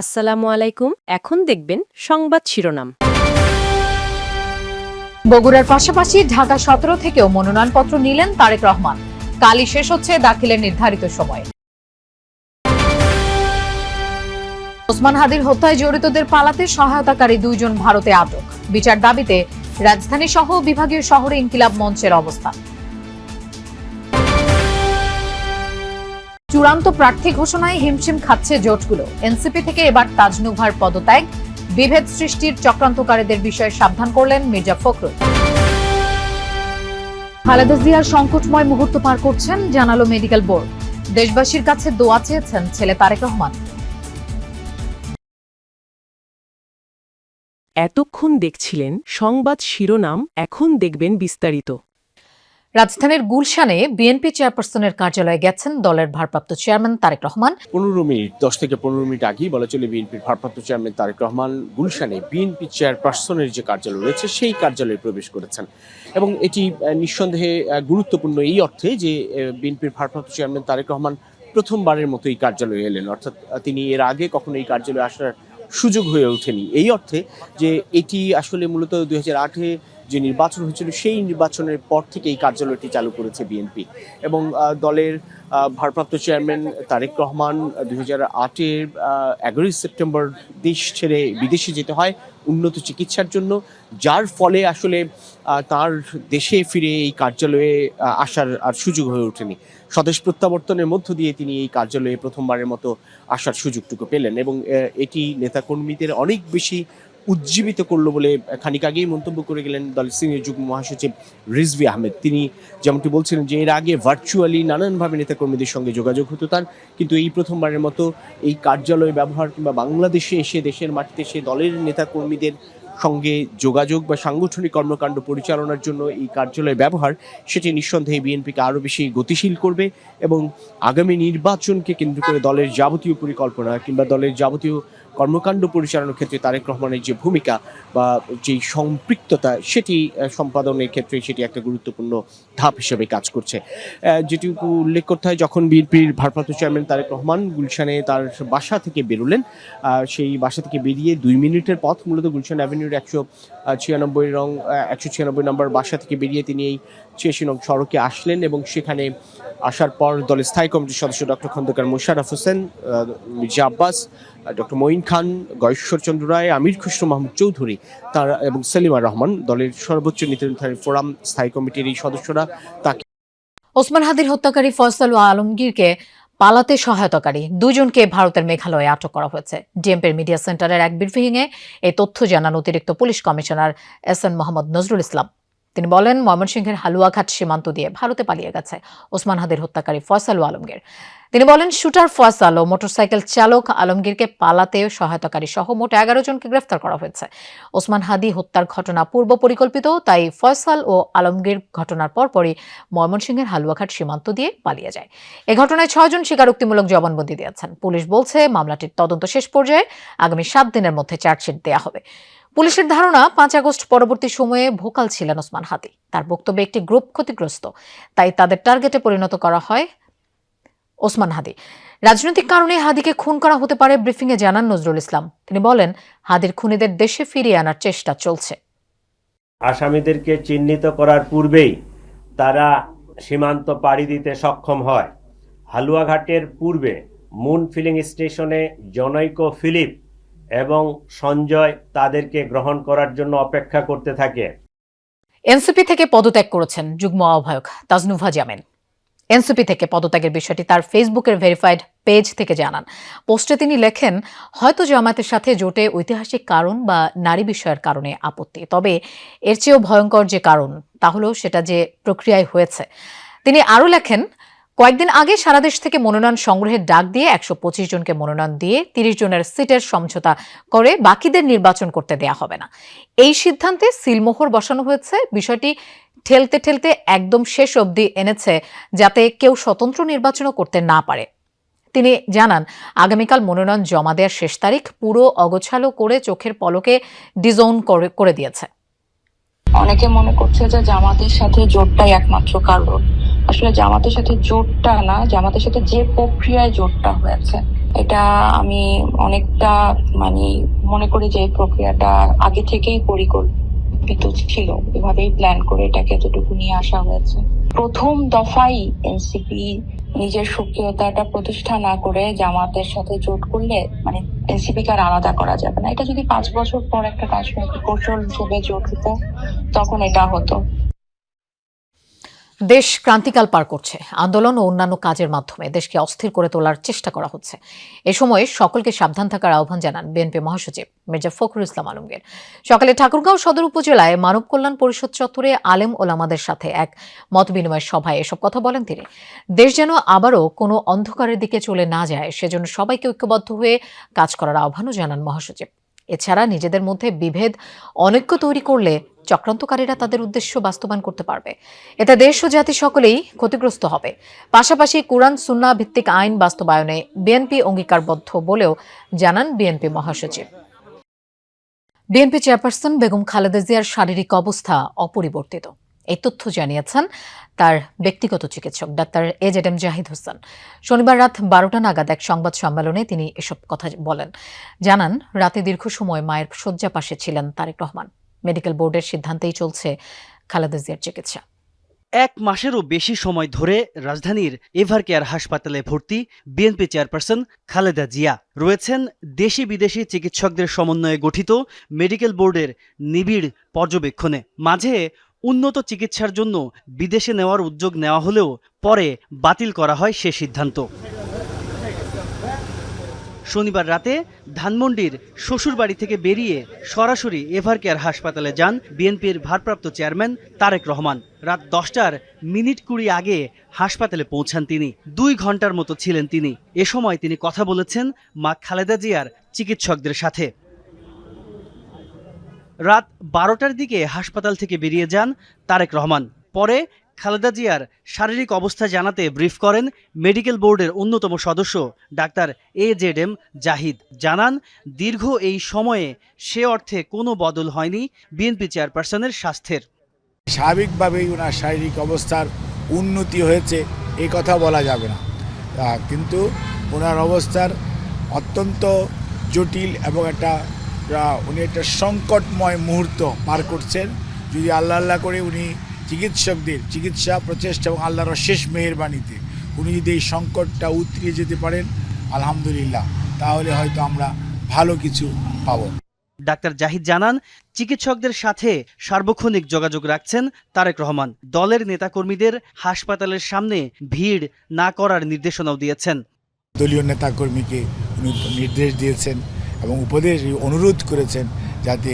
আসসালামু আলাইকুম। এখন দেখবেন সংবাদ শিরোনাম। বগুড়ার পাশাপাশি ঢাকা সতেরো থেকেও মনোনয়নপত্র নিলেন তারেক রহমান। কালই শেষ হচ্ছে দাখিলের নির্ধারিত সময়। ওসমান হাদির হত্যায় জড়িতদের পালাতে সহায়তাকারী দুইজন ভারতে আটক। বিচার দাবিতে রাজধানী সহ বিভাগীয় শহরে ইনকিলাব মঞ্চের অবস্থান। চূড়ান্ত প্রার্থী ঘোষণায় হিমশিম খাচ্ছে জোটগুলো। এনসিপি থেকে এবার তাজনুভার পদত্যাগ। বিভেদ সৃষ্টির চক্রান্তকারীদের বিষয়ে সাবধান করলেন মির্জা ফখরুল। খালেদা জিয়ার সংকটময় মুহূর্ত পার করছেন জানালো মেডিকেল বোর্ড। দেশবাসীর কাছে দোয়া চেয়েছেন ছেলে তারেক রহমান। এতক্ষণ দেখছিলেন সংবাদ শিরোনাম, এখন দেখবেন বিস্তারিত। রাজধানীর গুলশানে বিএনপি চেয়ারপারসনের কার্যালয়ে গেছেন দলের ভারপ্রাপ্ত চেয়ারম্যান তারেক রহমান। পনেরো মিনিট, দশ থেকে পনেরো মিনিট আগেই বলা চলে বিএনপির ভারপ্রাপ্ত চেয়ারম্যান তারেক রহমান গুলশানে বিএনপি চেয়ারপারসনের যে কার্যালয় রয়েছে, সেই কার্যালয়ে প্রবেশ করেছেন। এবং এটি নিঃসন্দেহে গুরুত্বপূর্ণ এই অর্থে যে বিএনপির ভারপ্রাপ্ত চেয়ারম্যান তারেক রহমান প্রথমবারের মতো এই কার্যালয়ে এলেন। অর্থাৎ তিনি এর আগে কখনো এই কার্যালয়ে আসার সুযোগ হয়ে ওঠেনি। এই অর্থে যে, এটি আসলে মূলত দুই হাজার আটে যে নির্বাচন হয়েছিল, সেই নির্বাচনের পর থেকে এই কার্যালয়টি চালু করেছে বিএনপি। এবং দলের ভারপ্রাপ্ত চেয়ারম্যান তারেক রহমান দুই হাজার আটের এগারোই সেপ্টেম্বর দেশ ছেড়ে বিদেশে যেতে হয় উন্নত চিকিৎসার জন্য, যার ফলে আসলে তার দেশে ফিরে এই কার্যালয়ে আসার আর সুযোগ হয়ে ওঠেনি। স্বদেশ প্রত্যাবর্তনের মধ্য দিয়ে তিনি এই কার্যালয়ে প্রথমবারের মতো আসার সুযোগটুকু পেলেন এবং এটি নেতাকর্মীদের অনেক বেশি উজ্জীবিত করল বলে খানিক আগেই মন্তব্য করে গেলেন দলের সিনিয়র যুগ্ম মহাসচিব রিজভি আহমেদ। তিনি যেমনটি বলছিলেন যে এর আগে ভার্চুয়ালি নানানভাবে নেতাকর্মীদের সঙ্গে যোগাযোগ হতো তার, কিন্তু এই প্রথমবারের মতো এই কার্যালয় ব্যবহার কিংবা বাংলাদেশে এসে দেশের মাটিতে এসে দলের নেতাকর্মীদের সঙ্গে যোগাযোগ বা সাংগঠনিক কর্মকাণ্ড পরিচালনার জন্য এই কার্যালয় ব্যবহার, সেটি নিঃসন্দেহে বিএনপিকে আরও বেশি গতিশীল করবে এবং আগামী নির্বাচনকে কেন্দ্র করে দলের যাবতীয় পরিকল্পনা কিংবা দলের যাবতীয় কর্মকাণ্ড পরিচালনার ক্ষেত্রে তারেক রহমানের যে ভূমিকা বা যেই সম্পৃক্ততা, সেটি সম্পাদনের ক্ষেত্রে সেটি একটা গুরুত্বপূর্ণ ধাপ হিসেবে কাজ করছে। যেটুকু উল্লেখ করতে হয়, যখন বিএনপির ভারপ্রাপ্ত চেয়ারম্যান তারেক রহমান গুলশানে তার বাসা থেকে বেরোলেন সেই বাসা থেকে বেরিয়ে দুই মিনিটের পথ মূলত গুলশান অ্যাভিনিউর একশো ছিয়ানব্বই রং একশো ছিয়ানব্বই নম্বর বাসা থেকে বেরিয়ে তিনি এই ছিয়াশি সড়কে আসলেন এবং সেখানে আসার পর দলের স্থায়ী কমিটির সদস্য ডক্টর খন্দকার মোশাররফ হোসেন মির্জা আব্বাস ডক্টর মঈন খান গয়েশ্বরচন্দ্র রায়, আমির খুসরো মাহমুদ চৌধুরী, তার এবং সেলিমা রহমান দলের সর্বোচ্চ নীতি নির্ধারণী ফোরাম স্থায়ী কমিটির এই সদস্যরা তাকে ওসমান হাদির হত্যাকারী ফয়সাল ও আলমগীরকে পালাতে সহায়তাকারী দুজনকে ভারতের মেঘালয়ে আটক করা হয়েছে। ডিএমপির মিডিয়া সেন্টারের এক ব্রিফিংয়ে এই তথ্য জানান অতিরিক্ত police commissioner S N Mohammad Nazrul Islam. তিনি বলেন, ময়মনসিংহের হালুয়াঘাট সীমান্ত দিয়ে ভারতে পালিয়ে গেছে ওসমান হাদির হত্যাকারী ফয়সাল আলমগীর। তিনি বলেন, শুটার ফয়সাল ও মোটরসাইকেল চালক আলমগীরকে পালাতে সহায়তাকারী সহ মোট এগারো জনকে গ্রেফতার করা হয়েছে। ওসমান হাদি হত্যার ঘটনা পূর্ব পরিকল্পিত, তাই ফয়সাল ও আলমগীর ঘটনার পরপরই ময়মনসিংহের হালুয়াঘাট সীমান্ত দিয়ে পালিয়ে যায়। এ ঘটনায় ছয়জন স্বীকারোক্তিমূলক জবানবন্দি দিয়েছেন। পুলিশ বলছে, মামলাটির তদন্ত শেষ পর্যায়ে আগামী সাত দিনের মধ্যে চার্জশিট দেওয়া হবে। পুলিশের ধারণা, পাঁচ আগস্ট পরবর্তী সময়ে ভোকাল ছিলেন ওসমান হাদি। তার বক্তব্যে একটি গ্রুপ ক্ষতিগ্রস্ত। তাই তাদের টার্গেটে পরিণত করা হয় ওসমান হাদি। রাজনৈতিক কারণে হাদিকে খুন করা হতে পারে ব্রিফিংয়ে জানান নজরুল ইসলাম। তিনি বলেন, হাদির খুনিদের দেশে ফিরিয়ে আনার চেষ্টা চলছে। আসামিদেরকে চিহ্নিত করার পূর্বেই তারা সীমান্ত পাড়ি দিতে সক্ষম হয়। হালুয়াঘাটের পূর্বে মুন ফিলিং স্টেশনে জনৈক ফিলিপ এবং সঞ্জয় তাদেরকে গ্রহণ করার জন্য অপেক্ষা করতে থাকে। এনসিপি থেকে পদত্যাগ করেছেন যুগ্ম আহ্বায়ক তাজনুভা জামিন। এনসিপি থেকে পদত্যাগের বিষয়টি তার ফেসবুকের ভেরিফাইড পেজ থেকে জানান। পোস্টে তিনি লেখেন, হয়তো জামায়াতের সাথে জোটে ঐতিহাসিক কারণ বা নারী বিষয়ের কারণে আপত্তি, তবে এর চেয়েও ভয়ঙ্কর যে কারণ, তা হলো সেটা যে প্রক্রিয়ায় হয়েছে। তিনি আরও লেখেন কয়েকদিন আগে সারা দেশ থেকে মনোনয়ন সংগ্রহের ডাক দিয়ে একশো পঁচিশ জনকে মনোনয়ন দিয়ে তিরিশ জনের সিটের সমঝোতা করে বাকিদের নির্বাচন করতে দেয়া হবে না। এই সিদ্ধান্তে সিলমোহর বসানো হয়েছে। বিষয়টি ঠেলতে ঠেলতে একদম শেষ অবধি এনেছে যাতে কেউ স্বতন্ত্র নির্বাচনও করতে না পারে। তিনি জানান, আগামীকাল মনোনয়ন জমা দেওয়ার শেষ তারিখ পুরো অগোছালো করে চোখের পলকে ডিজোন করে করে দিয়েছে। অনেকে মনে করছে যে জামাতের সাথে জোটটাই একমাত্র কারণ। আসলে জামাতের সাথে জোটটা না, জামাতের সাথে যে প্রক্রিয়ায় জোটটা হয়েছে, এটা আমি অনেকটা মানে মনে করি যে এই প্রক্রিয়াটা আগে থেকেই পরিকল্পিত ছিল। এভাবেই প্ল্যান করে এটাকে এতটুকু নিয়ে আসা হয়েছে। প্রথম দফাই এনসিপি নিজের সক্রিয়তাটা প্রতিষ্ঠা না করে জামাতের সাথে জোট করলে মানে এনসিপিকে আর আলাদা করা যাবে না। এটা যদি পাঁচ বছর পর একটা রাজনৈতিক কৌশল হিসেবে জোট হতো তখন এটা হতো। দেশ ক্রান্তিকাল পার করছে। আন্দোলন ও অন্যান্য কাজের মাধ্যমে দেশকে অস্থির করে তোলার চেষ্টা করা হচ্ছে। এ সময় সকলকে সাবধান থাকার আহ্বান জানান বিএনপি মহাসচিব মির্জা ফখরুল ইসলাম আলমগীর। সকালে ঠাকুরগাঁও সদর উপজেলায় মানব কল্যাণ পরিষদ চত্বরে আলেম ওলামাদের সাথে এক মত বিনিময় সভায় এসব কথা বলেন তিনি। দেশ যেন আবারও কোনো অন্ধকারের দিকে চলে না যায়, সেজন্য সবাইকে ঐক্যবদ্ধ হয়ে কাজ করার আহ্বানও জানান মহাসচিব। এছাড়া নিজেদের মধ্যে বিভেদ, অনৈক্য তৈরি করলে চক্রান্তকারীরা তাদের উদ্দেশ্য বাস্তবায়ন করতে পারবে। এতে দেশ ও জাতি সকলেই ক্ষতিগ্রস্ত হবে। পাশাপাশি কোরআন সুন্না ভিত্তিক আইন বাস্তবায়নে বিএনপি অঙ্গীকারবদ্ধ বলেও জানান বিএনপি মহাসচিব। বিএনপি চেয়ারপারসন বেগম খালেদা জিয়ার শারীরিক অবস্থা অপরিবর্তিত। এই তথ্য জানিয়েছেন তার ব্যক্তিগত চিকিৎসক, doctor A Z M Zahid Hossain. শনিবার রাত বারোটা নাগাদ এক সংবাদ সম্মেলনে তিনি এসব কথা বলেন। জানান, রাতে দীর্ঘ সময় মায়ের শয্যা পাশে ছিলেন তারেক রহমান। মেডিকেল বোর্ডের সিদ্ধান্তেই চলছে খালেদা জিয়ার চিকিৎসা। এক মাসেরও বেশি সময় ধরে রাজধানীর এভার কেয়ার হাসপাতালে ভর্তি বিএনপি চেয়ারপারসন খালেদা জিয়া। রয়েছেন দেশি বিদেশি চিকিৎসকদের সমন্বয়ে গঠিত মেডিকেল বোর্ডের নিবিড় পর্যবেক্ষণে। মাঝে উন্নত চিকিৎসার জন্য বিদেশে নেওয়ার উদ্যোগ নেওয়া হলেও পরে বাতিল করা হয় সে সিদ্ধান্ত। শনিবার রাতে ধানমন্ডির শ্বশুরবাড়ি থেকে বেরিয়ে সরাসরি এভার কেয়ার হাসপাতালে যান বিএনপির ভারপ্রাপ্ত চেয়ারম্যান তারেক রহমান। রাত দশটার মিনিট কুড়ি আগে হাসপাতালে পৌঁছান তিনি। দুই ঘণ্টার মতো ছিলেন তিনি। এ সময় তিনি কথা বলেছেন মা খালেদা জিয়ার চিকিৎসকদের সাথে। রাত বারোটার দিকে হাসপাতাল থেকে বেরিয়ে যান তারেক রহমান। পরে খালেদা জিয়ার শারীরিক অবস্থা জানাতে ব্রিফ করেন মেডিকেল বোর্ডের অন্যতম সদস্য, doctor A Z M Zahid. জানান, দীর্ঘ এই সময়ে সে অর্থে কোনো বদল হয়নি বিএনপি চেয়ারপারসনের স্বাস্থ্যের। স্বাভাবিকভাবেই ওনার শারীরিক অবস্থার উন্নতি হয়েছে এই কথা বলা যাবে না। কিন্তু ওনার অবস্থার অত্যন্ত জটিল এবং একটা উনি একটা সংকটময় মুহূর্ত পার করছেন। যদি আল্লাহ আল্লাহ করে উনি চিকিৎসকদের চিকিৎসা প্রচেষ্টা এবং আল্লাহর শেষ মেহেরবানিতে উনি যদি এই সংকটটা উতরিয়ে যেতে পারেন আলহামদুলিল্লাহ তাহলে হয়তো আমরা ভালো কিছু পাব। ডাক্তার জাহিদ জানান চিকিৎসকদের সাথে সার্বক্ষণিক যোগাযোগ রাখছেন তারেক রহমান। দলের নেতাকর্মীদের হাসপাতালের সামনে ভিড় না করার নির্দেশনাও দিয়েছেন। দলীয় নেতাকর্মীকে উনি নির্দেশ দিয়েছেন। এবং উপদেশ অনুরোধ করেছেন যাতে